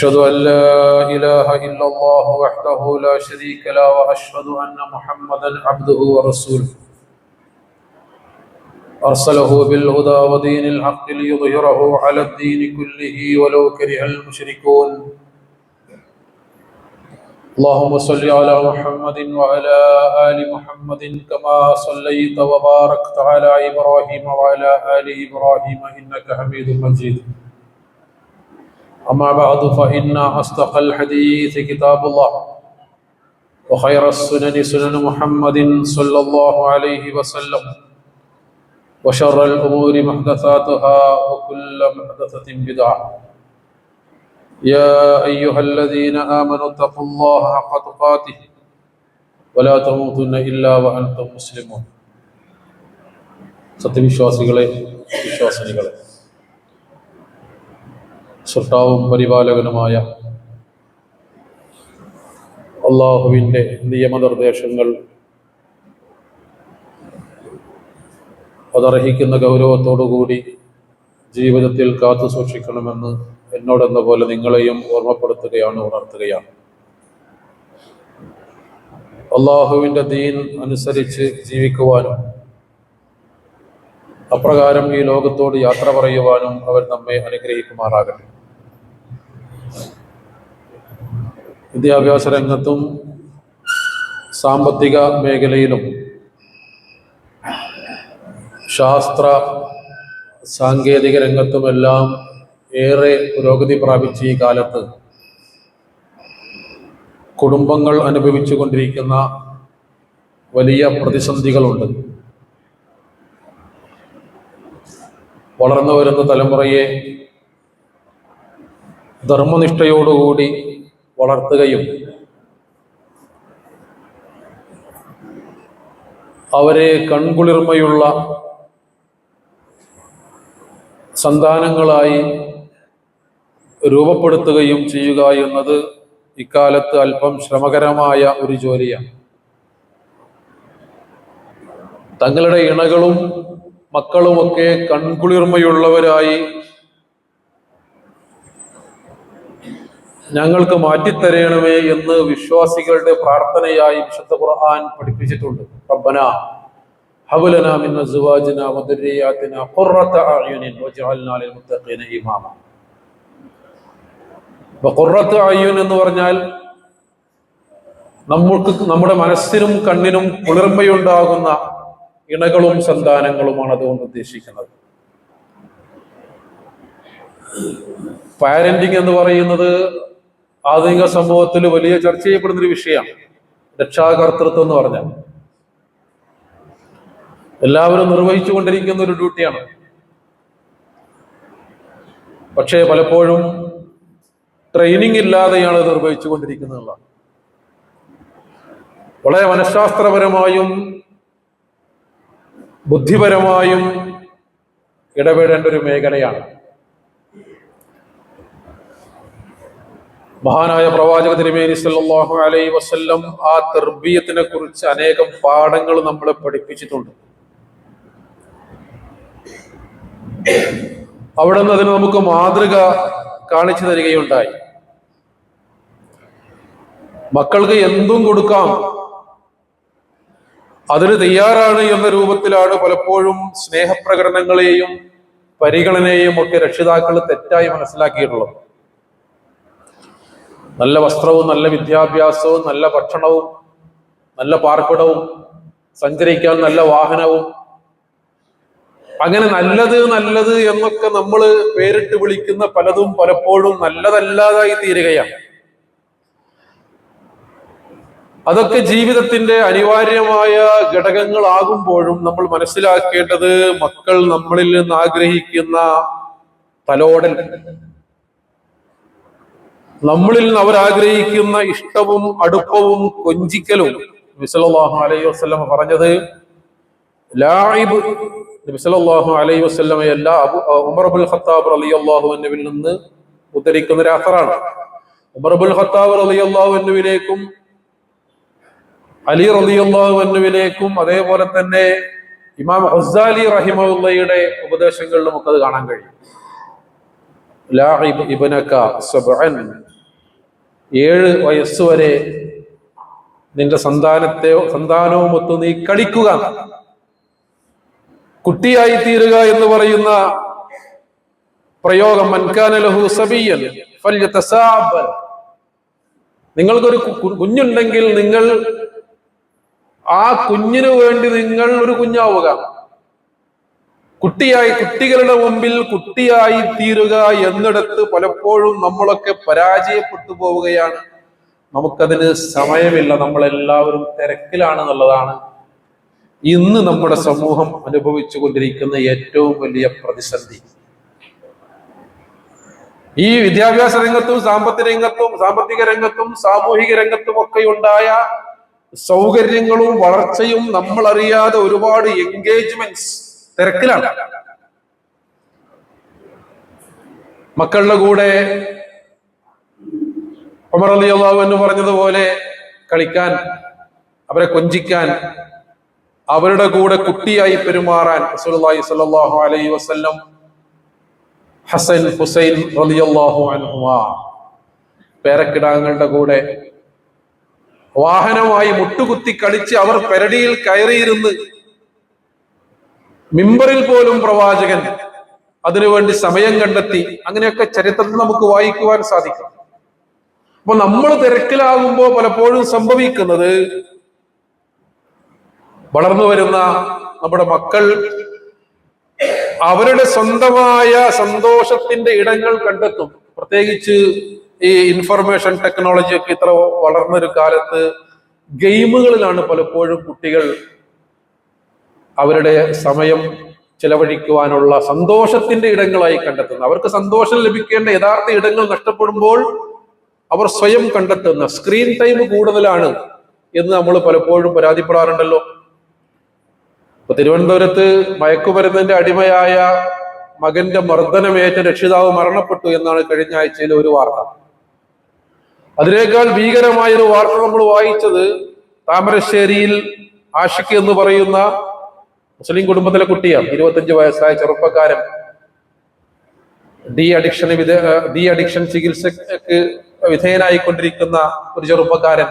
أشهد أن لا إله إلا الله وحده لا شريك له وأشهد أن محمدا عبده ورسوله. أرسله بالهدى ودين الحق ليظهره على الدين كله ولو كره المشركون. اللهم صل على محمد وعلى آل محمد كما صليت وباركت على إبراهيم وعلى آل إبراهيم إنك حميد مجيد. أما بعد فإن أصدق الحديث كتاب الله وخير السنن سنن محمد صلى الله عليه وسلم وشر الأمور محدثاتها وكل محدثة بدعة يا أيها الذين آمنوا اتقوا الله حق تقاته ولا تموتن إلا وأنتم مسلمون സത്യവിശ്വാസികളെ വിശ്വാസിനികളെ സൃഷ്ടാവും പരിപാലകനുമായ അള്ളാഹുവിന്റെ നിയമനിർദ്ദേശങ്ങൾ അതർഹിക്കുന്ന ഗൗരവത്തോടുകൂടി ജീവിതത്തിൽ കാത്തു സൂക്ഷിക്കണമെന്ന് എന്നോടെന്ന പോലെ നിങ്ങളെയും ഓർമ്മപ്പെടുത്തുകയാണ് ഉണർത്തുകയാണ്. അള്ളാഹുവിന്റെ ദീൻ അനുസരിച്ച് ജീവിക്കുവാനും അപ്രകാരം ഈ ലോകത്തോട് യാത്ര പറയുവാനും അവർ നമ്മെ അനുഗ്രഹിക്കുമാറാകട്ടെ. വിദ്യാഭ്യാസ രംഗത്തും സാമ്പത്തിക മേഖലയിലും ശാസ്ത്ര സാങ്കേതിക രംഗത്തുമെല്ലാം ഏറെ പുരോഗതി പ്രാപിച്ച ഈ കാലത്ത് കുടുംബങ്ങൾ അനുഭവിച്ചു കൊണ്ടിരിക്കുന്ന വലിയ പ്രതിസന്ധികളുണ്ട്. വളർന്നു വരുന്ന തലമുറയെ ധർമ്മനിഷ്ഠയോടുകൂടി വളർത്തുകയും അവരെ കൺകുളിർമയുള്ള സന്താനങ്ങളായി രൂപപ്പെടുത്തുകയും ചെയ്യുക എന്നത് ഇക്കാലത്ത് അല്പം ശ്രമകരമായ ഒരു ജോലിയാണ്. തങ്ങളുടെ ഇണകളും മക്കളുമൊക്കെ കൺകുളിർമയുള്ളവരായി ഞങ്ങൾക്ക് മാറ്റിത്തരയണമേ എന്ന് വിശ്വാസികളുടെ പ്രാർത്ഥനയായി വിശുദ്ധ ഖുർആൻ പഠിപ്പിച്ചിട്ടുണ്ട്. റബ്ബന ഹബലന മിൻ അസ്വാജിന വദുരിയാതിന ഖുർറത അഅ്യുനിൻ വജഅൽനാ ലിൽ മുത്തഖീന ഇമാമ ഖുർറത അയ്യുൻ എന്ന് പറഞ്ഞാൽ നമ്മൾക്ക് നമ്മുടെ മനസ്സിനും കണ്ണിനും കുളിർമയുണ്ടാകുന്ന ഇണകളും സന്താനങ്ങളുമാണ് അതുകൊണ്ട് ഉദ്ദേശിക്കുന്നത്. പാരന്റിങ് എന്ന് പറയുന്നത് ആധുനിക സമൂഹത്തിൽ വലിയ ചർച്ച ചെയ്യപ്പെടുന്ന ഒരു വിഷയമാണ് രക്ഷാകർത്തൃത്വം എന്ന് പറഞ്ഞാൽ. എല്ലാവരും നിർവഹിച്ചു കൊണ്ടിരിക്കുന്ന ഒരു ഡ്യൂട്ടിയാണ്. പക്ഷേ പലപ്പോഴും ട്രെയിനിങ് ഇല്ലാതെയാണ് നിർവഹിച്ചു കൊണ്ടിരിക്കുന്നത്. വളരെ മനഃശാസ്ത്രപരമായും ബുദ്ധിപരമായും ഇടപെടേണ്ട ഒരു മേഖലയാണ്. മഹാനായ പ്രവാചക തിരുമേനി സല്ലല്ലാഹു അലൈ വസ്ല്ലം ആ തെർബീയത്തിനെ കുറിച്ച് അനേകം പാഠങ്ങൾ നമ്മളെ പഠിപ്പിച്ചിട്ടുണ്ട്. അവിടെ നിന്ന് അതിന് നമുക്ക് മാതൃക കാണിച്ചു തരികയുണ്ടായി. മക്കൾക്ക് എന്തും കൊടുക്കാം. അതിന് തയ്യാറാണ് എന്ന രൂപത്തിലാണ് പലപ്പോഴും സ്നേഹപ്രകടനങ്ങളെയും പരിഗണനയെയും ഒക്കെ രക്ഷിതാക്കൾ തെറ്റായി മനസ്സിലാക്കിയിട്ടുള്ളത്. നല്ല വസ്ത്രവും നല്ല വിദ്യാഭ്യാസവും നല്ല ഭക്ഷണവും നല്ല പാർപ്പിടവും സഞ്ചരിക്കാൻ നല്ല വാഹനവും. അങ്ങനെ നല്ലത് നല്ലത് എന്നൊക്കെ നമ്മൾ പേരിട്ട് വിളിക്കുന്ന പലതും പലപ്പോഴും നല്ലതല്ലാതായി തീരുകയാണ്. അതൊക്കെ ജീവിതത്തിന്റെ അനിവാര്യമായ ഘടകങ്ങളാകുമ്പോഴും നമ്മൾ മനസ്സിലാക്കേണ്ടത് മക്കൾ നമ്മളിൽ നിന്ന് ആഗ്രഹിക്കുന്ന തലോടൽ. നമ്മളിൽ നിന്ന് അവരാഗ്രഹിക്കുന്ന ഇഷ്ടവും അടുപ്പവും കൊഞ്ചിക്കലും നബിസലാഹു അലൈഹി വസ്ലമ പറഞ്ഞത് ലായിബ് നബിസലാഹു അലൈഹി വസ്ലമയല്ല അബു ഉമർബുൽ ഖത്താബ് അലി അള്ളാഹുവിനുവിൽ നിന്ന് ഉദ്ധരിക്കുന്ന ഒരു അസറാണ്. ഉമർബുൽ ഖത്താബ് അലി അള്ളാഹുവിനുവിലേക്കും അലി റലിയല്ലാഹു അന്നുവിലേക്കും അതേപോലെ തന്നെ ഇമാം ഹസ്സാലി റഹിമുള്ളയുടെ ഉപദേശങ്ങളിലും ഒക്കെ അത് കാണാൻ കഴിയും. ലാഇബ് ഇബ്നക സബ്അൻ ഏഴ് വയസ്സ് വരെ നിന്റെ സന്താനത്തെ ഒത്തു നീ കളിക്കുക. കുട്ടിയായി തീരുക എന്ന് പറയുന്ന പ്രയോഗം മൻകാനലഹു സബിയൻ നിങ്ങൾക്കൊരു കുഞ്ഞുണ്ടെങ്കിൽ നിങ്ങൾ ആ കുഞ്ഞിനു വേണ്ടി നിങ്ങൾ ഒരു കുഞ്ഞാവുക. കുട്ടിയായി കുട്ടികളുടെ മുമ്പിൽ കുട്ടിയായി തീരുക എന്നിടത്ത് പലപ്പോഴും നമ്മളൊക്കെ പരാജയപ്പെട്ടു പോവുകയാണ്. നമുക്കതിന് സമയമില്ല. നമ്മളെല്ലാവരും തിരക്കിലാണെന്നുള്ളതാണ് ഇന്ന് നമ്മുടെ സമൂഹം അനുഭവിച്ചു കൊണ്ടിരിക്കുന്ന ഏറ്റവും വലിയ പ്രതിസന്ധി. ഈ വിദ്യാഭ്യാസ രംഗത്തും സാമ്പത്തിക രംഗത്തും സാമ്പത്തിക രംഗത്തും സാമൂഹിക രംഗത്തും ഒക്കെ ഉണ്ടായ സൗകര്യങ്ങളും വളർച്ചയും നമ്മൾ അറിയാതെ ഒരുപാട് എൻഗേജ്മെന്റ്സ് തിരക്കിലാണ്. മക്കളുടെ കൂടെ ഉമർ അലി അള്ളാഹു എന്ന് പറഞ്ഞതുപോലെ കളിക്കാൻ അവരെ കൊഞ്ചിക്കാൻ അവരുടെ കൂടെ കുട്ടിയായി പെരുമാറാൻ റസൂലുള്ളാഹി സ്വല്ലല്ലാഹു അലൈഹി വസല്ലം ഹസൻ ഹുസൈൻ റളിയല്ലാഹു പേരക്കിടാങ്ങളുടെ കൂടെ വാഹനമായി മുട്ടുകുത്തി കളിച്ച് അവർ പെരടിയിൽ കയറിയിരുന്ന് മിമ്പറിൽ പോലും പ്രവാചകൻ അതിനുവേണ്ടി സമയം കണ്ടെത്തി അങ്ങനെയൊക്കെ ചരിത്രത്തിൽ നമുക്ക് വായിക്കുവാൻ സാധിക്കും. അപ്പൊ നമ്മൾ തിരക്കിലാകുമ്പോൾ പലപ്പോഴും സംഭവിക്കുന്നത് വളർന്നു വരുന്ന നമ്മുടെ മക്കൾ അവരുടെ സ്വന്തമായ സന്തോഷത്തിന്റെ ഇടങ്ങൾ കണ്ടെത്തും. പ്രത്യേകിച്ച് ഈ ഇൻഫർമേഷൻ ടെക്നോളജി ഒക്കെ ഇത്ര വളർന്നൊരു കാലത്ത് ഗെയിമുകളിലാണ് പലപ്പോഴും കുട്ടികൾ അവരുടെ സമയം ചെലവഴിക്കുവാനുള്ള സന്തോഷത്തിന്റെ ഇടങ്ങളായി കണ്ടെത്തുന്നത് അവർക്ക് സന്തോഷം ലഭിക്കേണ്ട യഥാർത്ഥ ഇടങ്ങൾ നഷ്ടപ്പെടുമ്പോൾ അവർ സ്വയം കണ്ടെത്തുന്ന സ്ക്രീൻ ടൈം കൂടുതലാണ് എന്ന് നമ്മൾ പലപ്പോഴും പരാതിപ്പെടാറുണ്ടല്ലോ. ഇപ്പൊ തിരുവനന്തപുരത്ത് മയക്കുമരുന്നിന്റെ അടിമയായ മകന്റെ മർദ്ദനമേറ്റ രക്ഷിതാവ് മരണപ്പെട്ടു എന്നാണ് കഴിഞ്ഞ ആഴ്ചയിലെ ഒരു വാർത്ത. അതിനേക്കാൾ ഭീകരമായ ഒരു വാർത്ത നമ്മൾ വായിച്ചത് താമരശ്ശേരിയിൽ ആഷിഖ് എന്ന് പറയുന്ന മുസ്ലിം കുടുംബത്തിലെ കുട്ടിയാണ് ഇരുപത്തഞ്ച് വയസ്സായ ചെറുപ്പക്കാരൻ. ഡി അഡിക്ഷന് വിധേ ഡി അഡിക്ഷൻ ചികിത്സക്ക് വിധേയനായിക്കൊണ്ടിരിക്കുന്ന ഒരു ചെറുപ്പക്കാരൻ.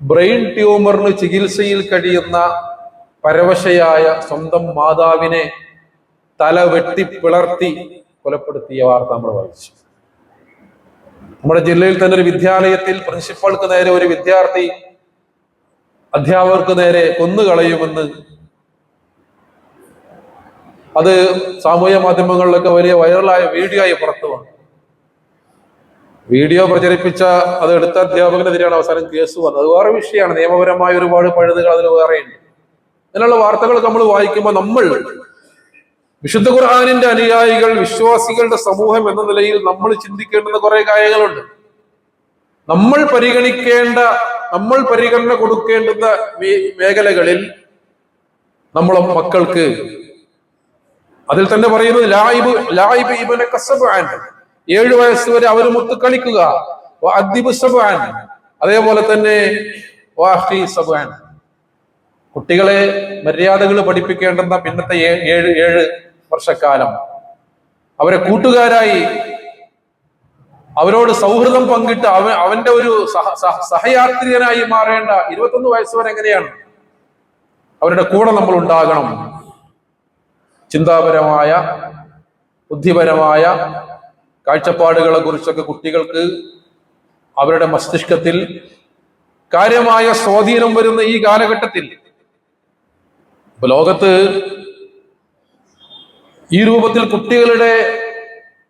ബ്രെയിൻ ട്യൂമറിന് ചികിത്സയിൽ കഴിയുന്ന പരവശയായ സ്വന്തം മാതാവിനെ തല വെട്ടി പിളർത്തി കൊലപ്പെടുത്തിയ വാർത്ത നമ്മൾ വായിച്ചു. നമ്മുടെ ജില്ലയിൽ തന്നെ ഒരു വിദ്യാലയത്തിൽ പ്രിൻസിപ്പൾക്ക് നേരെ ഒരു വിദ്യാർത്ഥി അധ്യാപകർക്ക് നേരെ കൊന്നുകളയുമെന്ന് അത് സാമൂഹ്യ മാധ്യമങ്ങളിലൊക്കെ വലിയ വൈറലായ വീഡിയോ ആയി പുറത്തു വന്നു. വീഡിയോ പ്രചരിപ്പിച്ച അത് എടുത്ത അധ്യാപകനെതിരെയാണ് അവസാനം കേസ് വന്നത്. അത് വേറെ വിഷയമാണ്. നിയമപരമായ ഒരുപാട് പഴുതുകൾ അതിൽ വേറെയുണ്ട്. അങ്ങനെയുള്ള വാർത്തകൾ നമ്മൾ വായിക്കുമ്പോൾ നമ്മൾ വിശുദ്ധ ഖുർആാനിന്റെ അനുയായികൾ വിശ്വാസികളുടെ സമൂഹം എന്ന നിലയിൽ നമ്മൾ ചിന്തിക്കേണ്ടുന്ന കുറെ കാര്യങ്ങളുണ്ട്. നമ്മൾ പരിഗണിക്കേണ്ട നമ്മൾ പരിഗണന കൊടുക്കേണ്ടുന്ന മേഖലകളിൽ നമ്മളെ മക്കൾക്ക് അതിൽ തന്നെ പറയുന്നത് ലായിബ് ലായിബ് ഇബനെ കസബാൻ ഏഴു വയസ്സ് വരെ അവർ മുത്ത് കളിക്കുക. അതേപോലെ തന്നെ വാഹി കുട്ടികളെ മര്യാദകൾ പഠിപ്പിക്കേണ്ടുന്ന പിന്നത്തെ ഏഴ് ഏഴ് വർഷക്കാലം. അവരെ കൂട്ടുകാരായി അവരോട് സൗഹൃദം പങ്കിട്ട് അവൻ അവന്റെ ഒരു സഹ സഹ- സഹയാത്രികനായി മാറേണ്ട ഇരുപത്തൊന്ന് വയസ്സ് വരെ എങ്ങനെയാണ്? അവരുടെ കൂടെ നമ്മൾ ഉണ്ടാകണം. ചിന്താപരമായ ബുദ്ധിപരമായ കാഴ്ചപ്പാടുകളെ കുറിച്ചൊക്കെ കുട്ടികൾക്ക് അവരുടെ മസ്തിഷ്കത്തിൽ കാര്യമായ സ്വാധീനം വരുന്ന ഈ കാലഘട്ടത്തിൽ. ലോകത്ത് ഈ രൂപത്തിൽ കുട്ടികളുടെ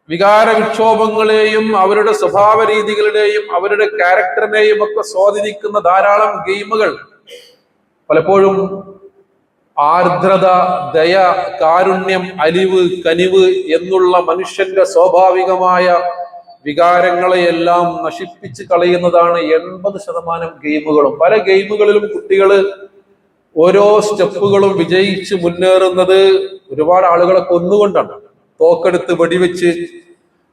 വികാര വിക്ഷോഭങ്ങളെയും അവരുടെ സ്വഭാവ രീതികളുടെയും അവരുടെ ക്യാരക്ടറിനെയും ഒക്കെ സ്വാധീനിക്കുന്ന ധാരാളം ഗെയിമുകൾ പലപ്പോഴും ആർദ്രത ദയ കാരുണ്യം അലിവ് കനിവ് എന്നുള്ള മനുഷ്യന്റെ സ്വാഭാവികമായ വികാരങ്ങളെയെല്ലാം നശിപ്പിച്ച് കളയുന്നതാണ് എൺപത് ശതമാനം ഗെയിമുകളും. പല ഗെയിമുകളിലും കുട്ടികൾ ഓരോ സ്റ്റെപ്പുകളും വിജയിച്ച് മുന്നേറുന്നത് ഒരുപാട് ആളുകളെ കൊന്നുകൊണ്ടാണ്. തോക്കെടുത്ത് വെടിവെച്ച്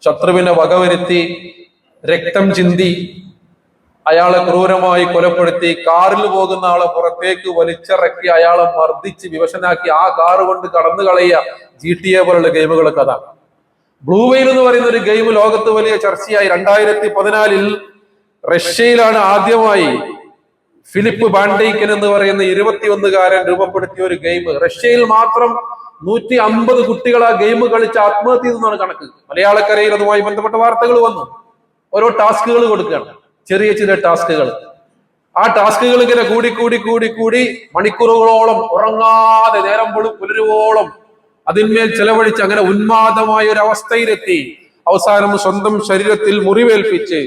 ശത്രുവിനെ വകവരുത്തി രക്തം ചിന്തി അയാളെ ക്രൂരമായി കൊലപ്പെടുത്തി കാറിൽ പോകുന്ന ആളെ പുറത്തേക്ക് വലിച്ചിറക്കി അയാളെ മർദ്ദിച്ച് വിവശനാക്കി ആ കാറ് കൊണ്ട് കടന്നു കളയുക ജി ടി എ പോലുള്ള ഗെയിമുകളൊക്കെ അതാണ്. ബ്ലൂ വെയിൽ എന്ന് പറയുന്ന ഒരു ഗെയിം ലോകത്ത് വലിയ ചർച്ചയായി. രണ്ടായിരത്തി പതിനാലിൽ റഷ്യയിലാണ് ആദ്യമായി ഫിലിപ്പ് ബാൻഡൈക്കൻ എന്ന് പറയുന്ന ഇരുപത്തിയൊന്നുകാരൻ രൂപപ്പെടുത്തിയ ഒരു ഗെയിം. റഷ്യയിൽ മാത്രം നൂറ്റി അമ്പത് കുട്ടികൾ ആ ഗെയിം കളിച്ച് ആത്മഹത്യ ചെയ്തെന്നാണ് കണക്ക്. മലയാളക്കരയിൽ അതുമായി ബന്ധപ്പെട്ട വാർത്തകൾ വന്നു. ഓരോ ടാസ്കുകൾ കൊടുക്കുകയാണ്. ചെറിയ ചെറിയ ടാസ്കുകൾ. ആ ടാസ്കുകൾ ഇങ്ങനെ കൂടി കൂടി കൂടി കൂടി മണിക്കൂറുകളോളം ഉറങ്ങാതെ നേരം പൊളി പുലരുവോളം അതിന്മേൽ ചെലവഴിച്ച് അങ്ങനെ ഉന്മാദമായ ഒരു അവസ്ഥയിലെത്തി അവസാനം സ്വന്തം ശരീരത്തിൽ മുറിവേൽപ്പിച്ച്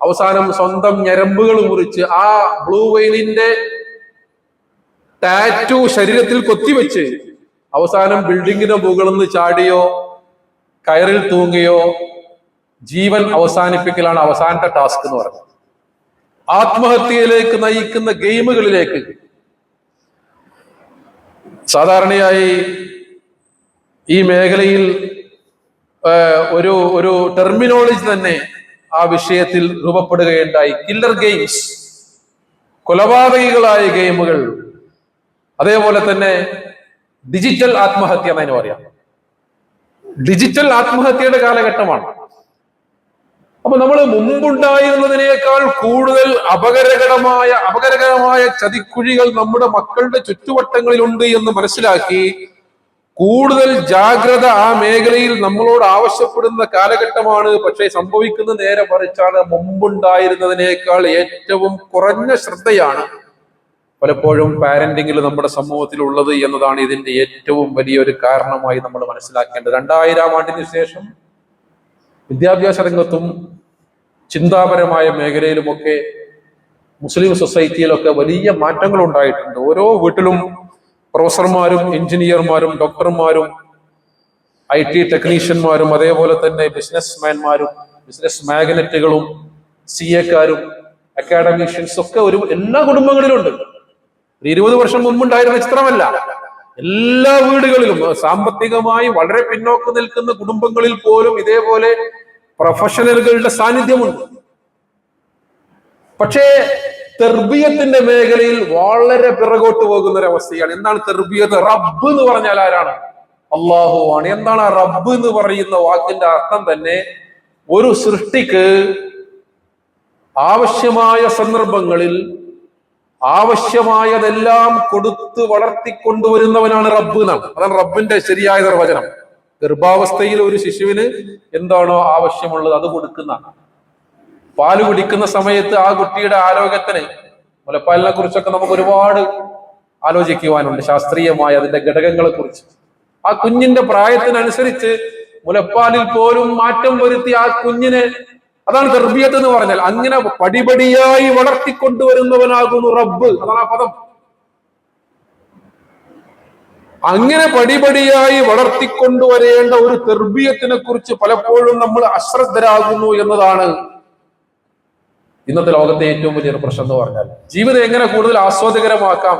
അവസാനം സ്വന്തം ഞരമ്പുകൾ മുറിച്ച് ആ ബ്ലൂ വെയിലിന്റെ ടാറ്റു ശരീരത്തിൽ കൊത്തിവെച്ച് അവസാനം ബിൽഡിങ്ങിന്റെ മുകളിൽ നിന്ന് ചാടിയോ കയറിൽ തൂങ്ങിയോ ജീവൻ അവസാനിപ്പിക്കലാണ് അവസാനത്തെ ടാസ്ക് എന്ന് പറയുന്നത്. ആത്മഹത്യയിലേക്ക് നയിക്കുന്ന ഗെയിമുകളിലേക്ക്. സാധാരണയായി ഈ മേഖലയിൽ ഒരു ഒരു ടെർമിനോളജി തന്നെ ആ വിഷയത്തിൽ രൂപപ്പെടുകയുണ്ടായി. കില്ലർ ഗെയിംസ് കൊലപാതകികളായ ഗെയിമുകൾ. അതേപോലെ തന്നെ ഡിജിറ്റൽ ആത്മഹത്യ എന്നതിന് പറയാം. ഡിജിറ്റൽ ആത്മഹത്യയുടെ കാലഘട്ടമാണ്. അപ്പൊ നമ്മൾ മുമ്പുണ്ടായിരുന്നതിനേക്കാൾ കൂടുതൽ അപകടകരമായ അപകടകരമായ ചതിക്കുഴികൾ നമ്മുടെ മക്കളുടെ ചുറ്റുവട്ടങ്ങളിലുണ്ട് എന്ന് മനസ്സിലാക്കി കൂടുതൽ ജാഗ്രത ആ മേഖലയിൽ നമ്മളോട് ആവശ്യപ്പെടുന്ന കാലഘട്ടമാണ്. പക്ഷേ സംഭവിക്കുന്ന നേരെ മറിച്ചാണ് മുമ്പുണ്ടായിരുന്നതിനേക്കാൾ ഏറ്റവും കുറഞ്ഞ ശ്രദ്ധയാണ് പലപ്പോഴും പാരന്റിങ്ങിൽ നമ്മുടെ സമൂഹത്തിൽ ഉള്ളത് എന്നതാണ് ഇതിന്റെ ഏറ്റവും വലിയൊരു കാരണമായി നമ്മൾ മനസ്സിലാക്കേണ്ടത്. രണ്ടായിരം ആണ്ടിന് ശേഷം വിദ്യാഭ്യാസ രംഗത്തും ചിന്താപരമായ മേഖലയിലുമൊക്കെ മുസ്ലിം സൊസൈറ്റിയിലൊക്കെ വലിയ മാറ്റങ്ങൾ ഉണ്ടായിട്ടുണ്ട് ഓരോ വീട്ടിലും പ്രൊഫസർമാരും എഞ്ചിനീയർമാരും ഡോക്ടർമാരും ഐ ടി ടെക്നീഷ്യന്മാരും അതേപോലെ തന്നെ ബിസിനസ്മാൻമാരും ബിസിനസ് മാഗ്നറ്റുകളും സി എക്കാരും അക്കാഡമീഷ്യൻസ് ഒക്കെ ഒരു എല്ലാ കുടുംബങ്ങളിലുണ്ട്. ഒരു ഇരുപത് വർഷം മുമ്പുണ്ടായിരുന്ന ചിത്രമല്ല. എല്ലാ വീടുകളിലും സാമ്പത്തികമായി വളരെ പിന്നോക്കം നിൽക്കുന്ന കുടുംബങ്ങളിൽ പോലും ഇതേപോലെ പ്രൊഫഷണലുകളുടെ സാന്നിധ്യമുണ്ട്. പക്ഷേ തെർബിയത്തിന്റെ മേഖലയിൽ വളരെ പിറകോട്ട് പോകുന്ന ഒരു അവസ്ഥയാണ് എന്താണ് തെർബിയത്ത്? റബ്ബ് എന്ന് പറഞ്ഞാൽ ആരാണ്? അള്ളാഹു ആണ്. എന്താണ് ആ റബ്ബ് എന്ന് പറയുന്ന വാക്കിന്റെ അർത്ഥം തന്നെ ഒരു സൃഷ്ടിക്ക് ആവശ്യമായ സന്ദർഭങ്ങളിൽ ആവശ്യമായതെല്ലാം കൊടുത്ത് വളർത്തിക്കൊണ്ടുവരുന്നവനാണ് റബ്ബ് എന്നാണ്. അതാണ് റബ്ബിന്റെ ശരിയായ നിർവചനം. ഗർഭാവസ്ഥയിൽ ഒരു ശിശുവിന് എന്താണോ ആവശ്യമുള്ളത് അത് കൊടുക്കുന്ന പാൽ കുടിക്കുന്ന സമയത്ത് ആ കുട്ടിയുടെ ആരോഗ്യത്തിന് മുലപ്പാലിനെ കുറിച്ചൊക്കെ നമുക്ക് ഒരുപാട് ആലോചിക്കുവാനുണ്ട് ശാസ്ത്രീയമായ അതിന്റെ ഘടകങ്ങളെ കുറിച്ച്. ആ കുഞ്ഞിന്റെ പ്രായത്തിനനുസരിച്ച് മുലപ്പാലിൽ പോലും മാറ്റം വരുത്തി ആ കുഞ്ഞിനെ അതാണ് തെർബിയത്ത് എന്ന് പറഞ്ഞാൽ അങ്ങനെ പടിപടിയായി വളർത്തിക്കൊണ്ടുവരുന്നവനാകുന്നു റബ്ബ്. അതാണ് ആ പദം. അങ്ങനെ പടിപടിയായി വളർത്തിക്കൊണ്ടുവരേണ്ട ഒരു തെർബിയത്തിനെ കുറിച്ച് പലപ്പോഴും നമ്മൾ അശ്രദ്ധരാകുന്നു എന്നതാണ് ഇന്നത്തെ ലോകത്തെ ഏറ്റവും വലിയൊരു പ്രശ്നം എന്ന് പറഞ്ഞാൽ. ജീവിതം എങ്ങനെ കൂടുതൽ ആസ്വാദകരമാക്കാം?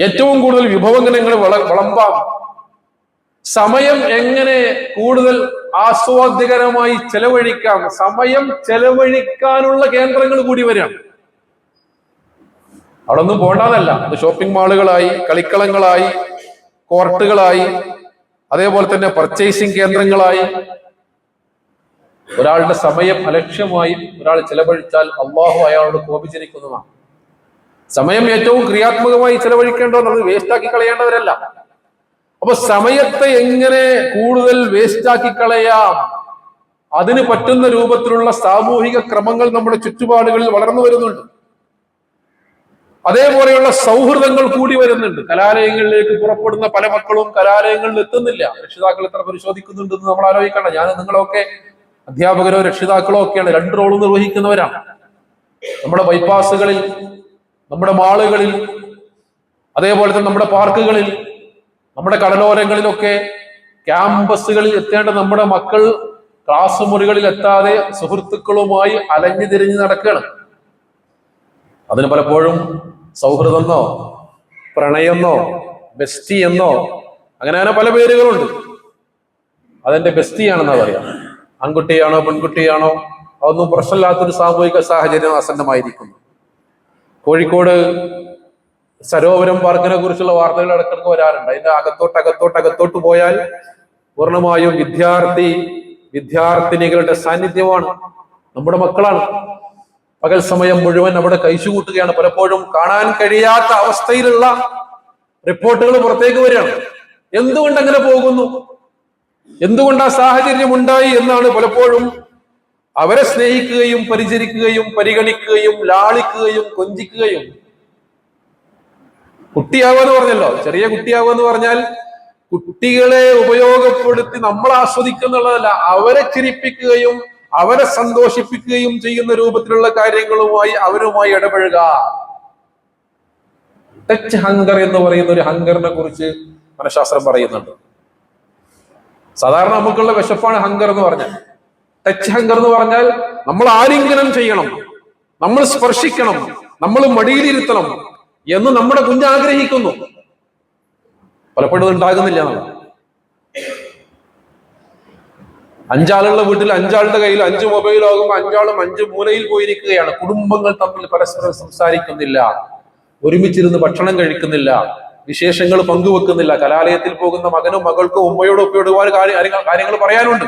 ഏറ്റവും കൂടുതൽ വിഭവങ്ങൾ എങ്ങനെ വള വിളമ്പാം? സമയം എങ്ങനെ കൂടുതൽ ആസ്വാദ്യകരമായി ചെലവഴിക്കാം? സമയം ചെലവഴിക്കാനുള്ള കേന്ദ്രങ്ങൾ കൂടി വരാം. അവിടെ ഒന്നും പോകേണ്ടതല്ല അത് ഷോപ്പിംഗ് മാളുകളായി കളിക്കളങ്ങളായി കോർട്ടുകളായി അതേപോലെ തന്നെ പർച്ചേസിംഗ് കേന്ദ്രങ്ങളായി. ഒരാളുടെ സമയം അലക്ഷ്യമായി ഒരാൾ ചെലവഴിച്ചാൽ അള്ളാഹു അയാളോട് കോപിച്ചിരിക്കുന്നതാണ് സമയം ഏറ്റവും ക്രിയാത്മകമായി ചെലവഴിക്കേണ്ടവർ അത് വേസ്റ്റാക്കി കളയേണ്ടവരല്ല. അപ്പൊ സമയത്തെ എങ്ങനെ കൂടുതൽ വേസ്റ്റാക്കി കളയാം? അതിന് പറ്റുന്ന രൂപത്തിലുള്ള സാമൂഹിക ക്രമങ്ങൾ നമ്മുടെ ചുറ്റുപാടുകളിൽ വളർന്നു വരുന്നുണ്ട്. അതേപോലെയുള്ള സൗഹൃദങ്ങൾ കൂടി വരുന്നുണ്ട്. കലാലയങ്ങളിലേക്ക് പുറപ്പെടുന്ന പല മക്കളും കലാലയങ്ങളിൽ എത്തുന്നില്ല. രക്ഷിതാക്കൾ എത്ര പരിശോധിക്കുന്നുണ്ടെന്ന് നമ്മൾ ആലോചിക്കണം. ഞാൻ നിങ്ങളൊക്കെ അധ്യാപകരോ രക്ഷിതാക്കളോ ഒക്കെയാണ്. രണ്ട് റോളും നിർവഹിക്കുന്നവരാണ്. നമ്മുടെ ബൈപ്പാസുകളിൽ നമ്മുടെ മാളുകളിൽ അതേപോലെ തന്നെ നമ്മുടെ പാർക്കുകളിൽ നമ്മുടെ കടലോരങ്ങളിലൊക്കെ ക്യാമ്പസുകളിൽ എത്തേണ്ട നമ്മുടെ മക്കൾ ക്ലാസ് മുറികളിൽ എത്താതെ സുഹൃത്തുക്കളുമായി അലഞ്ഞു തിരിഞ്ഞ് നടക്കുകയാണ്. അതിന് പലപ്പോഴും സൗഹൃദമെന്നോ പ്രണയെന്നോ ബെസ്റ്റി എന്നോ അങ്ങനെ അങ്ങനെ പല പേരുകളുണ്ട്. അതെന്റെ ബെസ്റ്റിയാണെന്നാ പറയാം. ആൺകുട്ടിയാണോ പെൺകുട്ടിയാണോ അതൊന്നും പ്രശ്നമില്ലാത്തൊരു സാമൂഹിക സാഹചര്യം ആസന്നമായിരിക്കുന്നു. കോഴിക്കോട് സരോവരം പാർക്കിനെ കുറിച്ചുള്ള വാർത്തകൾ ഇടക്കിടക്ക് വരാറുണ്ട്. അതിന്റെ അകത്തോട്ട് അകത്തോട്ട് അകത്തോട്ട് പോയാൽ പൂർണമായും വിദ്യാർത്ഥി വിദ്യാർത്ഥിനികളുടെ സാന്നിധ്യമാണ്. നമ്മുടെ മക്കളാണ്. പകൽ സമയം മുഴുവൻ അവിടെ കഴിച്ചുകൂട്ടുകയാണ് പലപ്പോഴും കാണാൻ കഴിയാത്ത അവസ്ഥയിലുള്ള റിപ്പോർട്ടുകൾ പുറത്തേക്ക് വരികയാണ്. എന്തുകൊണ്ട് അങ്ങനെ പോകുന്നു? എന്തുകൊണ്ട് ആ സാഹചര്യം ഉണ്ടായി എന്നാണ് പലപ്പോഴും അവരെ സ്നേഹിക്കുകയും പരിചരിക്കുകയും പരിഗണിക്കുകയും ലാളിക്കുകയും കൊഞ്ചിക്കുകയും കുട്ടിയാവുക എന്ന് പറഞ്ഞല്ലോ. ചെറിയ കുട്ടിയാവുക എന്ന് പറഞ്ഞാൽ കുട്ടികളെ ഉപയോഗപ്പെടുത്തി നമ്മൾ ആസ്വദിക്കുന്നുള്ളതല്ല അവരെ ചിരിപ്പിക്കുകയും അവരെ സന്തോഷിപ്പിക്കുകയും ചെയ്യുന്ന രൂപത്തിലുള്ള കാര്യങ്ങളുമായി അവരുമായി ഇടപഴകുക. ടച്ച് ഹങ്കർ എന്ന് പറയുന്ന ഒരു ഹങ്കറിനെ കുറിച്ച് മനഃശാസ്ത്രം പറയുന്നുണ്ട്. സാധാരണ നമുക്കുള്ള വിശപ്പാണ് ഹങ്കർ എന്ന് പറഞ്ഞാൽ. ടച്ച് ഹങ്കർ എന്ന് പറഞ്ഞാൽ നമ്മൾ ആലിംഗനം ചെയ്യണം. നമ്മൾ സ്പർശിക്കണം. നമ്മൾ മടിയിലിരുത്തണം. എന്ന് നമ്മുടെ കുഞ്ഞ് ആഗ്രഹിക്കുന്നു പലപ്പോഴും ഉണ്ടാകുന്നില്ല അഞ്ചാളുള്ള വീട്ടിൽ അഞ്ചാളുടെ കയ്യിൽ അഞ്ച് മൊബൈൽ ആകുമ്പോൾ അഞ്ചാളും അഞ്ച് മൂലയിൽ പോയിരിക്കുകയാണ്. കുടുംബങ്ങൾ തമ്മിൽ പരസ്പരം സംസാരിക്കുന്നില്ല. ഒരുമിച്ചിരുന്ന് ഭക്ഷണം കഴിക്കുന്നില്ല. വിശേഷങ്ങൾ പങ്കുവെക്കുന്നില്ല. കലാലയത്തിൽ പോകുന്ന മകനും മകൾക്കും ഉമ്മയോടും ഉപ്പയോടും കാര്യങ്ങൾ കാര്യങ്ങൾ പറയാനുണ്ട്.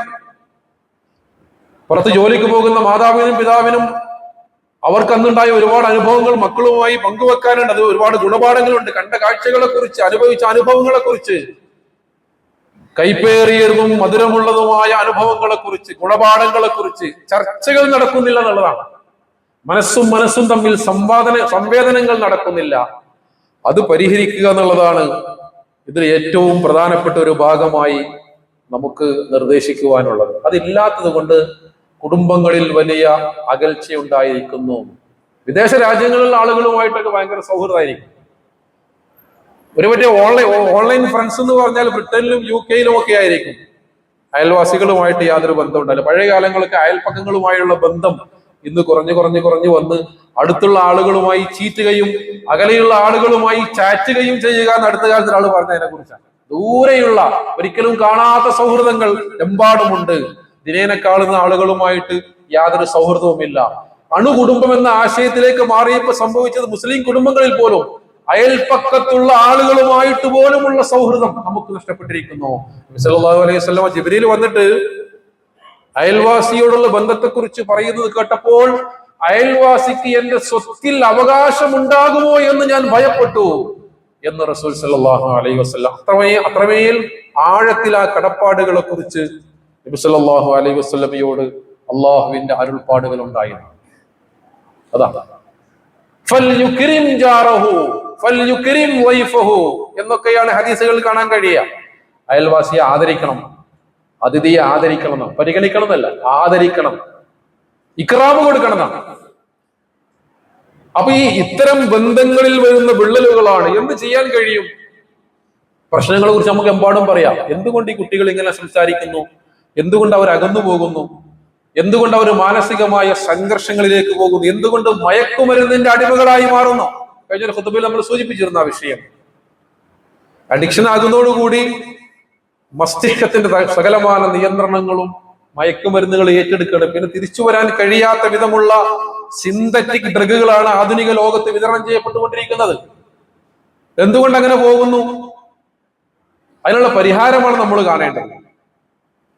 പുറത്ത് ജോലിക്ക് പോകുന്ന മാതാവിനും പിതാവിനും അവർക്ക് അന്നുണ്ടായ ഒരുപാട് അനുഭവങ്ങൾ മക്കളുമായി പങ്കുവെക്കാനുണ്ട്. അത് ഒരുപാട് ഗുണപാഠങ്ങളുണ്ട്. കണ്ട കാഴ്ചകളെ കുറിച്ച് അനുഭവിച്ച അനുഭവങ്ങളെ കുറിച്ച് കൈപ്പേറിയതും മധുരമുള്ളതുമായ അനുഭവങ്ങളെ കുറിച്ച് ഗുണപാഠങ്ങളെ കുറിച്ച് ചർച്ചകൾ നടക്കുന്നില്ല എന്നുള്ളതാണ്. മനസ്സും മനസ്സും തമ്മിൽ സംവാദന സംവേദനങ്ങൾ നടക്കുന്നില്ല. അത് പരിഹരിക്കുക എന്നുള്ളതാണ് ഇതിൽ ഏറ്റവും പ്രധാനപ്പെട്ട ഒരു ഭാഗമായി നമുക്ക് നിർദ്ദേശിക്കുവാനുള്ളത്. അതില്ലാത്തത് കൊണ്ട് കുടുംബങ്ങളിൽ വലിയ അകൽച്ച ഉണ്ടായിരിക്കുന്നു വിദേശ രാജ്യങ്ങളിലുള്ള ആളുകളുമായിട്ടൊക്കെ ഭയങ്കര സൗഹൃദമായിരിക്കും. ഒരു പറ്റിയ ഓൺലൈൻ ഓൺലൈൻ ഫ്രണ്ട്സ് എന്ന് പറഞ്ഞാൽ ബ്രിട്ടനിലും യു കെയിലും ഒക്കെ ആയിരിക്കും. അയൽവാസികളുമായിട്ട് യാതൊരു ബന്ധം ഉണ്ടല്ലോ പഴയ കാലങ്ങളൊക്കെ അയൽപ്പക്കങ്ങളുമായുള്ള ബന്ധം ഇന്ന് കുറഞ്ഞു കുറഞ്ഞു കുറഞ്ഞു വന്ന് അടുത്തുള്ള ആളുകളുമായി ചീറ്റുകയും അകലെയുള്ള ആളുകളുമായി ചാറ്റുകയും ചെയ്യുക എന്ന് അടുത്ത കാലത്ത് ഒരാൾ പറഞ്ഞതിനെ കുറിച്ചാണ്. ദൂരെയുള്ള ഒരിക്കലും കാണാത്ത സൗഹൃദങ്ങൾ എമ്പാടുമുണ്ട്. ദിനേനെ കാണുന്ന ആളുകളുമായിട്ട് യാതൊരു സൗഹൃദവുമില്ല. അണുകുടുംബം എന്ന ആശയത്തിലേക്ക് മാറിയപ്പോൾ സംഭവിച്ചത് മുസ്ലിം കുടുംബങ്ങളിൽ പോലും അയൽപ്പക്കത്തുള്ള ആളുകളുമായിട്ട് പോലുമുള്ള സൗഹൃദം നമുക്ക് നഷ്ടപ്പെട്ടിരിക്കുന്നു. സല്ലല്ലാഹു അലൈഹി വസല്ലം ജിബ്രീൽ വന്നിട്ട് അയൽവാസിയോടുള്ള ബന്ധത്തെക്കുറിച്ച് പറയുന്നത് കേട്ടപ്പോൾ അയൽവാസിക്ക് എന്റെ സ്വത്തിൽ അവകാശമുണ്ടാകുമോ എന്ന് ഞാൻ ഭയപ്പെട്ടു എന്ന് റസൂൽ സല്ലല്ലാഹു അലൈഹി വസല്ലം അത്രമേ അത്രമേൽ ആഴത്തിൽ ആ കടപ്പാടുകളെ കുറിച്ച് നബി സല്ലല്ലാഹു അലൈഹി വസല്ലമയോട് അള്ളാഹുവിന്റെ അരുൾപ്പാടുകൾ ഉണ്ടായിരുന്നു. അതാ. ഫൽയുക്രിം ജാറഹു ഫൽയുക്രിം വൈഫഹു എന്നൊക്കെയാണ് ഹദീസുകൾ കാണാൻ കഴിയുക. അയൽവാസിയെ ആദരിക്കണം അതിഥിയെ ആദരിക്കണം പരിഗണിക്കണം എന്നല്ല ആദരിക്കണം. ഇക്രാമ് കൊടുക്കണം എന്നാണ് അപ്പൊ ഈ ഇത്തരം ബന്ധങ്ങളിൽ വരുന്ന വിള്ളലുകളാണ് എന്ത് ചെയ്യാൻ കഴിയും? പ്രശ്നങ്ങളെ കുറിച്ച് നമുക്ക് എമ്പാടും പറയാം. എന്തുകൊണ്ട് ഈ കുട്ടികൾ ഇങ്ങനെ സംസാരിക്കുന്നു? എന്തുകൊണ്ട് അവർ അകന്നു പോകുന്നു? എന്തുകൊണ്ട് അവർ മാനസികമായ സംഘർഷങ്ങളിലേക്ക് പോകുന്നു? എന്തുകൊണ്ട് മയക്കുമരുന്നിന്റെ അടിമകളായി മാറുന്നു? കഴിഞ്ഞ ഒരു നമ്മൾ സൂചിപ്പിച്ചിരുന്ന ആ വിഷയം. അഡിക്ഷൻ ആകുന്നതോടുകൂടി മസ്തിഷ്കത്തിന്റെ സകലമായ നിയന്ത്രണങ്ങളും മയക്കുമരുന്നുകൾ ഏറ്റെടുക്കണം പിന്നെ തിരിച്ചു വരാൻ കഴിയാത്ത വിധമുള്ള സിന്തറ്റിക് ഡ്രഗുകളാണ് ആധുനിക ലോകത്ത് വിതരണം ചെയ്യപ്പെട്ടുകൊണ്ടിരിക്കുന്നത്. എന്തുകൊണ്ട് അങ്ങനെ പോകുന്നു? അതിനുള്ള പരിഹാരമാണ് നമ്മൾ കാണേണ്ടത്.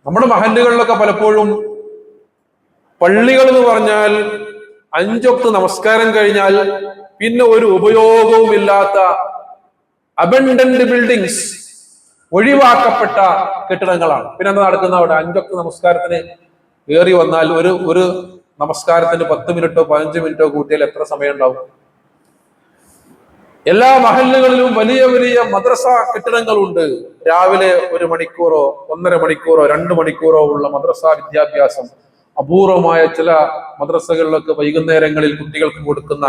നമ്മുടെ മഹല്ലുകളിലൊക്കെ പലപ്പോഴും പള്ളികൾ എന്ന് പറഞ്ഞാൽ അഞ്ചൊക്ത് നമസ്കാരം കഴിഞ്ഞാൽ പിന്നെ ഒരു ഉപയോഗവും ഇല്ലാത്ത അബണ്ടന്റ് ബിൽഡിങ്സ് ഒഴിവാക്കപ്പെട്ട കെട്ടിടങ്ങളാണ്. പിന്നെ എന്താ നടക്കുന്ന അവിടെ? അഞ്ചൊക്കെ നമസ്കാരത്തിന് കയറി വന്നാൽ ഒരു ഒരു നമസ്കാരത്തിന് പത്ത് മിനിറ്റോ പതിനഞ്ച് മിനിറ്റോ കൂട്ടിയാൽ എത്ര സമയം ഉണ്ടാവും എല്ലാ മഹല്ലുകളിലും വലിയ വലിയ മദ്രസ കെട്ടിടങ്ങളുണ്ട്. രാവിലെ ഒരു മണിക്കൂറോ ഒന്നര മണിക്കൂറോ രണ്ട് മണിക്കൂറോ ഉള്ള മദ്രസ വിദ്യാഭ്യാസം അപൂർവമായ ചില മദ്രസകളിലൊക്കെ വൈകുന്നേരങ്ങളിൽ കുട്ടികൾക്ക് കൊടുക്കുന്ന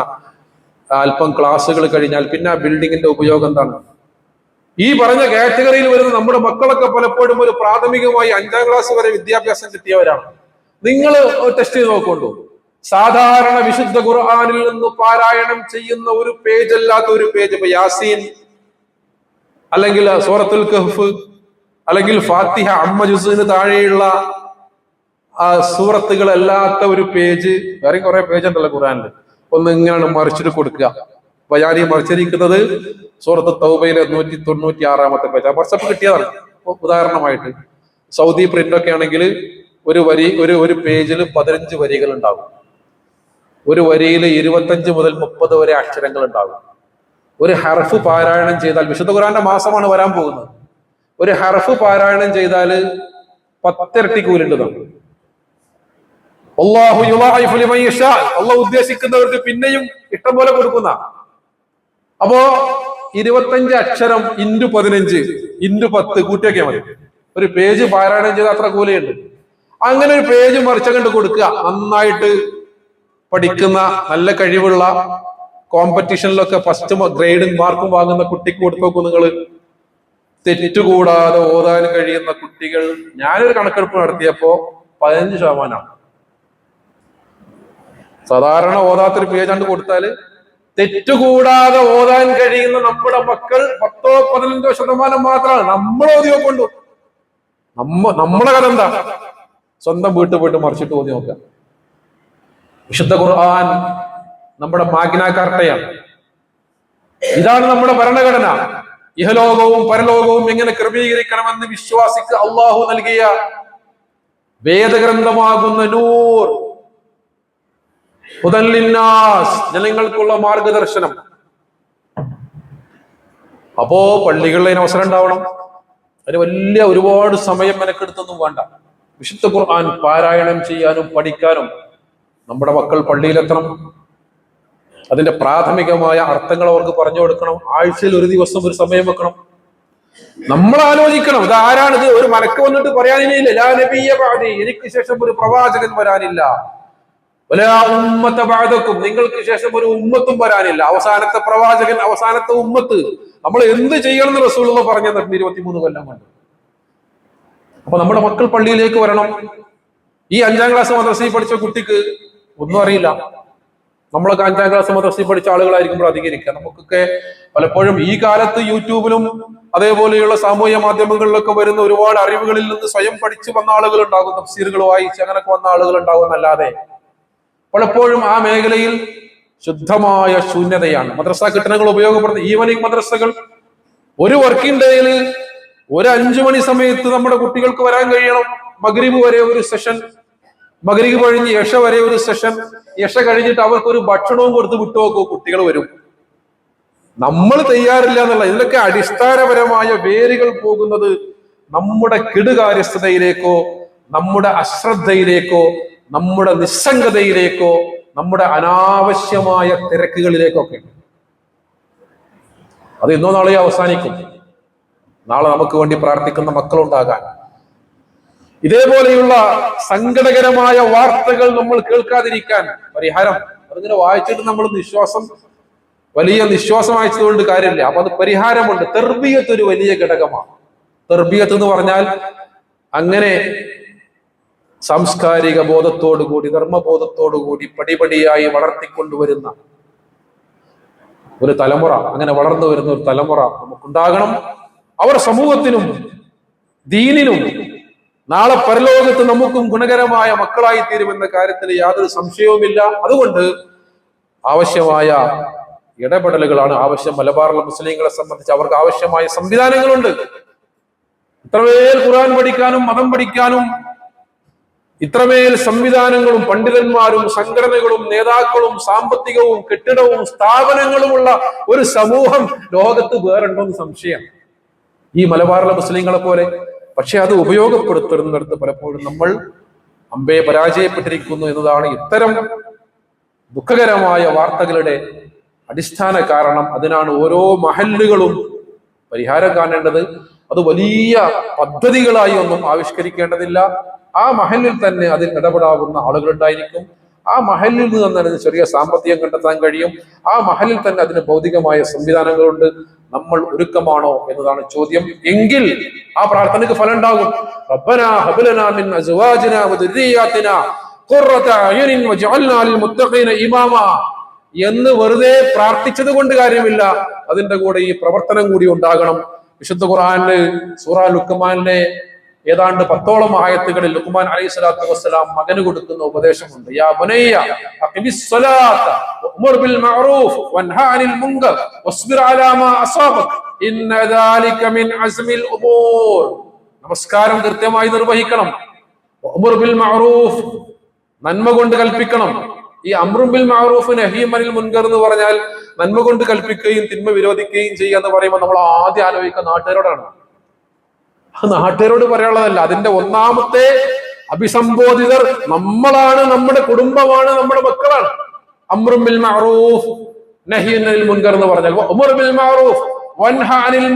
അല്പം ക്ലാസ്സുകൾ കഴിഞ്ഞാൽ പിന്നെ ആ ബിൽഡിങ്ങിന്റെ ഉപയോഗം എന്താണ്? ഈ പറഞ്ഞ കാറ്റഗറിയിൽ വരുന്ന നമ്മുടെ മക്കളൊക്കെ പലപ്പോഴും ഒരു പ്രാഥമികമായി അഞ്ചാം ക്ലാസ് വരെ വിദ്യാഭ്യാസം കിട്ടിയവരാണ്. നിങ്ങൾ ടെസ്റ്റ് ചെയ്ത് നോക്കൊണ്ടു സാധാരണ വിശുദ്ധ ഖുർആാനിൽ നിന്ന് പാരായണം ചെയ്യുന്ന ഒരു പേജ് അല്ലാത്ത ഒരു പേജ് ഇപ്പൊ യാസീൻ അല്ലെങ്കിൽ സൂറത്തുൽ കഹ്ഫ് അല്ലെങ്കിൽ ഫാത്തിഹ അമ്മ ജുസിന് താഴെയുള്ള ആ സൂറത്തുകളല്ലാത്ത ഒരു പേജ് വേറെ കുറെ പേജ് ഉണ്ടല്ലോ ഖുർആനിൽ ഒന്ന് ഇങ്ങനെയാണ് മറിച്ചിട്ട് കൊടുക്കുക. അപ്പൊ ഞാൻ ഈ മറിച്ചിരിക്കുന്നത് സൂറത്ത് തൗബയിലെ നൂറ്റി തൊണ്ണൂറ്റി ആറാമത്തെ പേജ് വാട്സപ്പ് കിട്ടിയതാണ്. ഉദാഹരണമായിട്ട് സൗദി പ്രിന്റ് ഒക്കെ ആണെങ്കിൽ ഒരു വരി ഒരു ഒരു പേജിൽ പതിനഞ്ച് വരികൾ ഉണ്ടാകും ഒരു വരിയിൽ ഇരുപത്തഞ്ച് മുതൽ മുപ്പത് വരെ അക്ഷരങ്ങൾ ഉണ്ടാകും ഒരു ഹർഫ് പാരായണം ചെയ്താൽ വിശുദ്ധ ഖുറാന്റെ മാസമാണ് വരാൻ പോകുന്നത്. ഒരു ഹർഫ് പാരായണം ചെയ്താൽ പത്തിരട്ടി കൂലുണ്ട് അള്ളാഹു ഉദ്ദേശിക്കുന്നവർക്ക് പിന്നെയും ഇഷ്ടം പോലെ കൊടുക്കുന്ന. അപ്പോ ഇരുപത്തഞ്ച് അക്ഷരം ഇന്റു പതിനഞ്ച് ഇന്റു പത്ത് കൂട്ടിയൊക്കെ മതി. ഒരു പേജ് പാരായണം ചെയ്ത് അത്ര കൂലയുണ്ട്. അങ്ങനെ ഒരു പേജ് മറിച്ചങ്ങോട്ട് കൊടുക്കുക. നന്നായിട്ട് പഠിക്കുന്ന നല്ല കഴിവുള്ള കോമ്പറ്റീഷനിലൊക്കെ ഫസ്റ്റ് ഗ്രേഡും മാർക്കും വാങ്ങുന്ന കുട്ടിക്ക് കൊടുത്തു നോക്കൂ നിങ്ങൾ തെറ്റുകൂടാതെ ഓതാൻ കഴിയുന്ന കുട്ടികൾ. ഞാനൊരു കണക്കെടുപ്പ് നടത്തിയപ്പോ പതിനഞ്ച് ശതമാനമാണ് സാധാരണ ഓതാത്തൊരു പേജാണ്ട് കൊടുത്താൽ തെറ്റുകൂടാതെ ഓതാൻ കഴിയുന്ന നമ്മുടെ മക്കൾ പത്തോ പതിനഞ്ചോ ശതമാനം മാത്രമാണ്. നമ്മൾ ഓതിയോ കൊണ്ടു നമ്മ നമ്മുടെ കഥ എന്താ? സ്വന്തം വീട്ടിൽ പോയിട്ട് മറിച്ചിട്ട് ഓതി നോക്കുക വിശുദ്ധ ഖുർആൻ നമ്മുടെ മാഗ്ന കാർട്ടയാണ് ഇതാണ് നമ്മുടെ ഭരണഘടന. ഇഹലോകവും പരലോകവും എങ്ങനെ ക്രമീകരിക്കണമെന്ന് വിശ്വാസിക്ക് അള്ളാഹു നൽകിയ വേദഗ്രന്ഥമാകുന്ന നൂർ. ഹുദല്ലിന്നാസ് ജനങ്ങൾക്കുള്ള മാർഗദർശനം. അപ്പോ പള്ളികളിൽ അതിന് അവസരം ഉണ്ടാവണം. അതിന് വലിയ ഒരുപാട് സമയം മെനക്കെടുത്തൊന്നും വേണ്ട. വിശുദ്ധ ഖുർആൻ പാരായണം ചെയ്യാനും പഠിക്കാനും നമ്മുടെ മക്കൾ പള്ളിയിലെത്തണം. അതിന്റെ പ്രാഥമികമായ അർത്ഥങ്ങൾ അവർക്ക് പറഞ്ഞു കൊടുക്കണം. ആഴ്ചയിൽ ഒരു ദിവസം ഒരു സമയം വെക്കണം. നമ്മൾ ആലോചിക്കണം ഇത്? ആരാണിത് ഒരു മലക്ക് വന്നിട്ട് പറയാനില്ല ലാ എനിക്ക് ശേഷം ഒരു പ്രവാചകൻ വരാനില്ല. വലാ ബാധക്കും നിങ്ങൾക്ക് ശേഷം ഒരു ഉമ്മത്തും വരാനില്ല. അവസാനത്തെ പ്രവാചകൻ അവസാനത്തെ ഉമ്മത്ത്. നമ്മൾ എന്ത് ചെയ്യണം എന്ന് റസൂലുള്ള പറഞ്ഞു ഇരുപത്തിമൂന്ന് കൊല്ലം കൊണ്ട്. അപ്പൊ നമ്മുടെ മക്കൾ പള്ളിയിലേക്ക് വരണം. ഈ അഞ്ചാം ക്ലാസ് മദ്രസയിൽ പഠിച്ച കുട്ടിക്ക് ഒന്നും അറിയില്ല. നമ്മളൊക്കെ അഞ്ചാം ക്ലാസ് മദ്രസയിൽ പഠിച്ച ആളുകളായിരിക്കുമ്പോൾ അധികരിക്കുക. നമുക്കൊക്കെ പലപ്പോഴും ഈ കാലത്ത് യൂട്യൂബിലും അതേപോലെയുള്ള സാമൂഹ്യ മാധ്യമങ്ങളിലൊക്കെ വരുന്ന ഒരുപാട് അറിവുകളിൽ നിന്ന് സ്വയം പഠിച്ചു വന്ന ആളുകൾ ഉണ്ടാകും തഫ്സീറുകൾ വായിച്ച് അങ്ങനെയൊക്കെ വന്ന ആളുകൾ ഉണ്ടാകും എന്നല്ലാതെ. പലപ്പോഴും ആ മേഖലയിൽ ശുദ്ധമായ ശൂന്യതയാണ്. മദ്രസ കെട്ടിടങ്ങൾ ഉപയോഗപ്പെടുന്നത് ഈവനിങ് മദ്രസകൾ ഒരു വർക്കിംഗ് ഡേയിൽ ഒരു അഞ്ചു മണി സമയത്ത് നമ്മുടെ കുട്ടികൾക്ക് വരാൻ കഴിയണം. മഗ്രിബ് വരെ ഒരു സെഷൻ മഗ്രിബ് കഴിഞ്ഞ് യക്ഷ വരെ ഒരു സെഷൻ യക്ഷ കഴിഞ്ഞിട്ട് അവർക്ക് ഒരു ഭക്ഷണവും കൊടുത്ത് വിട്ടുനോക്കൂ കുട്ടികൾ വരും. നമ്മൾ തയ്യാറില്ല എന്നുള്ള ഇതിലൊക്കെ അടിസ്ഥാനപരമായ വേരുകൾ പോകുന്നത് നമ്മുടെ കിടുകാര്യസ്ഥതയിലേക്കോ നമ്മുടെ അശ്രദ്ധയിലേക്കോ നമ്മുടെ നിസ്സംഗതയിലേക്കോ നമ്മുടെ അനാവശ്യമായ തിരക്കുകളിലേക്കൊക്കെ. അത് ഇന്നോ നാളെയോ അവസാനിക്കും. നാളെ നമുക്ക് വേണ്ടി പ്രാർത്ഥിക്കുന്ന മക്കളുണ്ടാകാൻ. ഇതേപോലെയുള്ള സങ്കടകരമായ വാർത്തകൾ നമ്മൾ കേൾക്കാതിരിക്കാൻ പരിഹാരം അതിങ്ങനെ വായിച്ചിട്ട് നമ്മൾ നിശ്വാസം വലിയ നിശ്വാസം അയച്ചതുകൊണ്ട് കാര്യമില്ല. അപ്പൊ അത് പരിഹാരമുണ്ട്. തെർബിയത്ത് ഒരു വലിയ ഘടകമാണ്. തെർബിയത്ത് എന്ന് പറഞ്ഞാൽ അങ്ങനെ സാംസ്കാരിക ബോധത്തോടുകൂടി ധർമ്മബോധത്തോടുകൂടി പടിപടിയായി വളർത്തിക്കൊണ്ടുവരുന്ന ഒരു തലമുറ അങ്ങനെ വളർന്നു വരുന്ന ഒരു തലമുറ നമുക്കുണ്ടാകണം. അവർ സമൂഹത്തിനും ദീനിനും നാളെ പരലോകത്ത് നമുക്കും ഗുണകരമായ മക്കളായി തീരുമെന്ന കാര്യത്തിൽ യാതൊരു സംശയവുമില്ല. അതുകൊണ്ട് ആവശ്യമായ ഇടപെടലുകളാണ് ആവശ്യം. മലബാറിലെ മുസ്ലിങ്ങളെ സംബന്ധിച്ച് അവർക്ക് ആവശ്യമായ സംവിധാനങ്ങളുണ്ട്. ഇത്രമേൽ ഖുർആൻ പഠിക്കാനും മതം പഠിക്കാനും ഇത്രമേൽ സംവിധാനങ്ങളും പണ്ഡിതന്മാരും സംഘടനകളും നേതാക്കളും സാമ്പത്തികവും കെട്ടിടവും സ്ഥാപനങ്ങളുമുള്ള ഒരു സമൂഹം ലോകത്ത് വേറെ സംശയം. ഈ മലബാറിലെ മുസ്ലിങ്ങളെ പോലെ പക്ഷെ അത് ഉപയോഗപ്പെടുത്തുന്നിടത്ത് പലപ്പോഴും നമ്മൾ അമ്പയെ പരാജയപ്പെട്ടിരിക്കുന്നു എന്നതാണ് ഇത്തരം ദുഃഖകരമായ വാർത്തകളുടെ അടിസ്ഥാന കാരണം. അതിനാണ് ഓരോ മഹല്ലുകളും പരിഹാരം കാണേണ്ടത്. അത് വലിയ പദ്ധതികളായി ഒന്നും ആവിഷ്കരിക്കേണ്ടതില്ല. ആ മഹലിൽ തന്നെ അതിൽ ഇടപെടാവുന്ന ആളുകളുണ്ടായിരിക്കും. ആ മഹലിൽ നിന്ന് തന്നെ ചെറിയ സാമ്പത്തികം കണ്ടെത്താൻ കഴിയും. ആ മഹലിൽ തന്നെ അതിന് ഭൗതികമായ സംവിധാനങ്ങളുണ്ട്. നമ്മൾ ഒരുക്കമാണോ എന്നതാണ് ചോദ്യം. എങ്കിൽ ആ പ്രാർത്ഥനയ്ക്ക് ഫലം ഉണ്ടാകും മിൻ ഖുർറത ലിൽമുത്തഖീന ഇമാമാ. എന്ന് വെറുതെ പ്രാർത്ഥിച്ചത് കൊണ്ട് കാര്യമില്ല. അതിന്റെ കൂടെ ഈ പ്രവർത്തനം കൂടി ഉണ്ടാകണം. വിശുദ്ധ ഖുർആനിൽ സൂറ ലുക്കുമാനിലെ ഏതാണ്ട് പത്തോളം ആയത്തുകളിൽ ലുക്മാൻ അലൈഹി സ്വലാത്തു വസ്സലാം മകന് കൊടുക്കുന്ന ഉപദേശമുണ്ട്. യാ ബുനയ്യ അഖിമിസ് സ്വലാത്ത വഅ്മുർ ബിൽ മഅറൂഫ് വൻഹാ അനിൽ വസ്ബിർ അലാ മാ അസാബക് ഇന്ന ദാലിക മിൻ അസ്മിൽ ഉമൂർ. നമസ്കാരം കൃത്യമായി നിർവഹിക്കണം. ഉമർ ബിൽ മഅറൂഫ് നന്മ കൊണ്ട് കൽപ്പിക്കണം. ഈ അമ്രും ബിൽ മഅറൂഫ് നഹീം അനിൽ മുൻകർ എന്ന് പറഞ്ഞാൽ നന്മ കൊണ്ട് കൽപ്പിക്കുകയും തിന്മ വിരോധിക്കുകയും ചെയ്യുക എന്ന് പറയുമ്പോൾ നമ്മൾ ആദ്യം ആലോചിക്കുക നാട്ടുകാരോടാണ്. നാട്ടുകാരോട് പറയാനുള്ളതല്ല അതിന്റെ ഒന്നാമത്തെ അഭിസംബോധിതർ നമ്മളാണ് നമ്മുടെ കുടുംബമാണ് നമ്മുടെ മക്കളാണ്. അമ്രുബിൽ മഅറൂഫ് നഹീൻ അനിൽ മുൻകർ എന്ന് പറഞ്ഞാൽ ഉമർ മഅറൂഫ് വൻഹ അനിൽ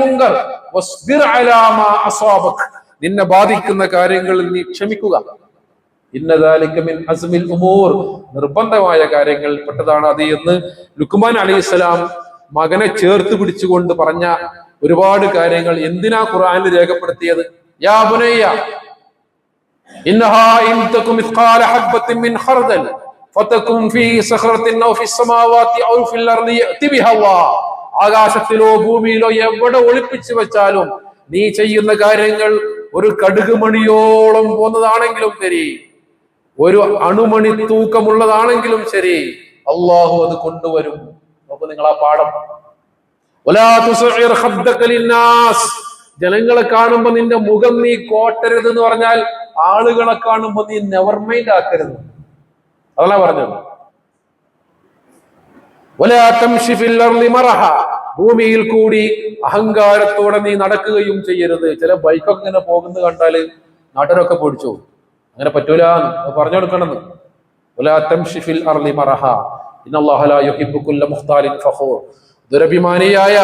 വസ്ബിർ അലാ മാ അസാബക്. നിന്നെ ബാധിക്കുന്ന കാര്യങ്ങളിൽ നീ ക്ഷമിക്കുക. ഇന്നദാലിക മിൻ അസ്മിൽ ഉമൂർ. നിർബന്ധമായ കാര്യങ്ങൾ പെട്ടതാണ് അത് എന്ന് ലുക്മാൻ അലൈഹിസ്സലാം മകനെ ചേർത്ത് പിടിച്ചുകൊണ്ട് പറഞ്ഞ ഒരുപാട് കാര്യങ്ങൾ എന്തിനാ ഖുർആനിൽ രേഖപ്പെടുത്തിയത്? യാ ബുനയ്യ മിൻ ഫതകും ഫീ സഖറത്തിൻ ഔ ഔ ഫിൽ ആകാശത്തിലോ ഭൂമിയിലോ എവിടെ ഒളിപ്പിച്ചു വെച്ചാലും നീ ചെയ്യുന്ന കാര്യങ്ങൾ ഒരു കടുകുമണിയോളം പോന്നതാണെങ്കിലും ശരി. ഒരു അണുമണി തൂക്കമുള്ളതാണെങ്കിലും ശരി. അള്ളാഹു അത് കൊണ്ടുവരും. നോക്കൂ നിങ്ങൾ ആ പാഠം. ജനങ്ങളെ കാണുമ്പോ നിന്റെ മുഖം നീ കോട്ടരുത് എന്ന് പറഞ്ഞാൽ ആളുകളെ കാണുമ്പോ നീ നെവർ മൈൻഡ് ആക്കരുത് അതല്ല പറഞ്ഞത്. ഭൂമിയിൽ കൂടി അഹങ്കാരത്തോടെ നീ നടക്കുകയും ചെയ്യരുത് ചില ബൈക്കൊക്കെ ഇങ്ങനെ പോകുന്നത് കണ്ടാൽ നാട്ടുകാരൊക്കെ പൊടിച്ചു അങ്ങനെ പറ്റൂല പറഞ്ഞു കൊടുക്കണമെന്ന് വലാ തംഷിഫിൽ അർലി മറഹ. യുഹിബ്ബു കുല്ല മുഖ്താലിൻ ഫഖൂർ. ദുരഭിമാനിയായ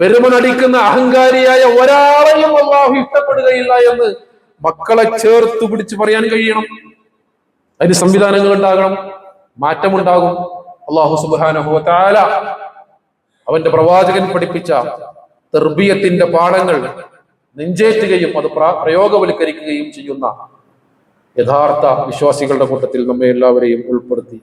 പെരുമനടിക്കുന്ന അഹങ്കാരിയായ ഒരാളെയും അള്ളാഹു ഇഷ്ടപ്പെടുകയില്ല എന്ന് മക്കളെ ചേർത്ത് പിടിച്ച് പറയാൻ കഴിയണം. അതിന് സംവിധാനങ്ങൾ ഉണ്ടാകണം മാറ്റമുണ്ടാകും. അള്ളാഹു സുബാനഹു താല അവന്റെ പ്രവാചകൻ പഠിപ്പിച്ച തെർബിയത്തിന്റെ പാഠങ്ങൾ നെഞ്ചേറ്റുകയും അത് പ്ര- പ്രയോഗവൽക്കരിക്കുകയും ചെയ്യുന്ന യഥാർത്ഥ വിശ്വാസികളുടെ കൂട്ടത്തിൽ നമ്മെ എല്ലാവരെയും ഉൾപ്പെടുത്തി.